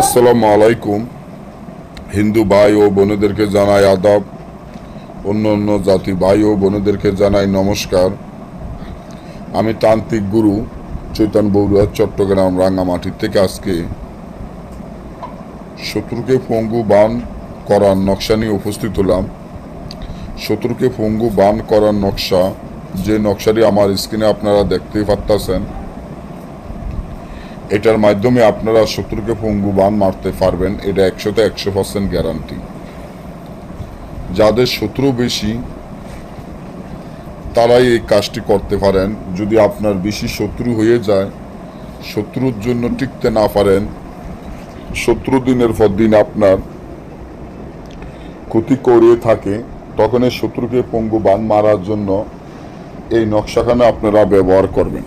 আসসালামু আলাইকুম। হিন্দু ভাই ও বোনেদেরকে জানাই আদাব। অন্য অন্য জাতি ভাই ও বোনেদেরকে জানাই নমস্কার। আমি তান্ত্রিক গুরু চৈতন্য বৌড়া চট্টগ্রাম রাঙ্গামাটির থেকে আজকে শত্রুকে পঙ্গু বান করার নকশা নিয়ে উপস্থিত হলাম। শত্রুকে পঙ্গু বান করার নকশা, যে নকশাটি আমার স্ক্রিনে আপনারা দেখতেই পারতেছেন এটার মাধ্যমে আপনারা শত্রুকে পঙ্গু বান মারতে পারবেন, এটা একশোতে একশো পার্সেন্ট গ্যারান্টি যাদের শত্রু বেশি, তারাই এই কাজটি করতে পারেন। যদি আপনার বেশি শত্রু হয়ে যায়, শত্রুর জন্য টিকতে না পারেন শত্রু দিনের পর দিন আপনার ক্ষতি করে থাকে তখন এই শত্রুকে পঙ্গু বান মারার জন্য এই নকশাখানা আপনারা ব্যবহার করবেন।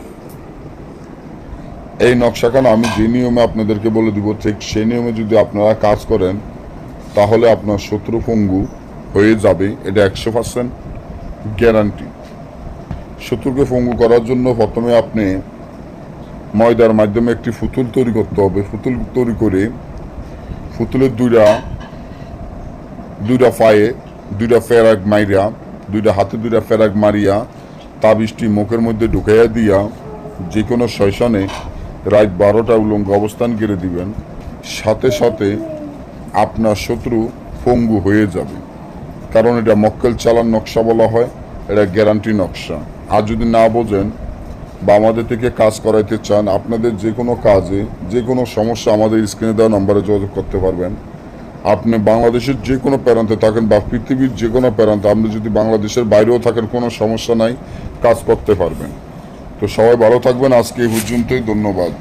এই নকশাখানা আমি যে নিয়মে আপনাদেরকে বলে দিব, ঠিক সেই নিয়মে যদি আপনারা কাজ করেন, তাহলে আপনার শত্রু পঙ্গু হয়ে যাবে, এটা একশো পার্সেন্ট গ্যারান্টি শত্রুকে পঙ্গু করার জন্য প্রথমে আপনি ময়দার মাধ্যমে একটি ফুতুল তৈরি করতে হবে। ফুতুল তৈরি করে ফুতুলের দুইটা দুইটা পায়ে দুইটা ফেরাক মাইরা, দুইটা হাতে দুইটা ফেরাক মারিয়া, তাবিজটি মুখের মধ্যে ঢুকাইয়া দিয়া যে কোনো শয়শনে রাত বারোটা উলঙ্গ অবস্থান গেড়ে দিবেন, সাথে সাথে আপনার শত্রু পঙ্গু হয়ে যাবে। কারণ এটা মক্কেল চালান নকশা বলা হয়, এটা গ্যারান্টি নকশা। আর যদি না বোঝেন বা আমাদের থেকে কাজ করাইতে চান, আপনাদের যে কোনো কাজে, যে কোনো সমস্যা আমাদের স্ক্রিনে দেওয়া নম্বরে যোগাযোগ করতে পারবেন। আপনি বাংলাদেশের যে কোনো প্রান্তে থাকেন বা পৃথিবীর যে কোনো প্রান্তে, আপনি যদি বাংলাদেশের বাইরেও থাকেন, কোনো সমস্যা নাই, কাজ করতে পারবেন। তো সবাই ভালো থাকবেন। আজকে এই পর্যন্তই ধন্যবাদ।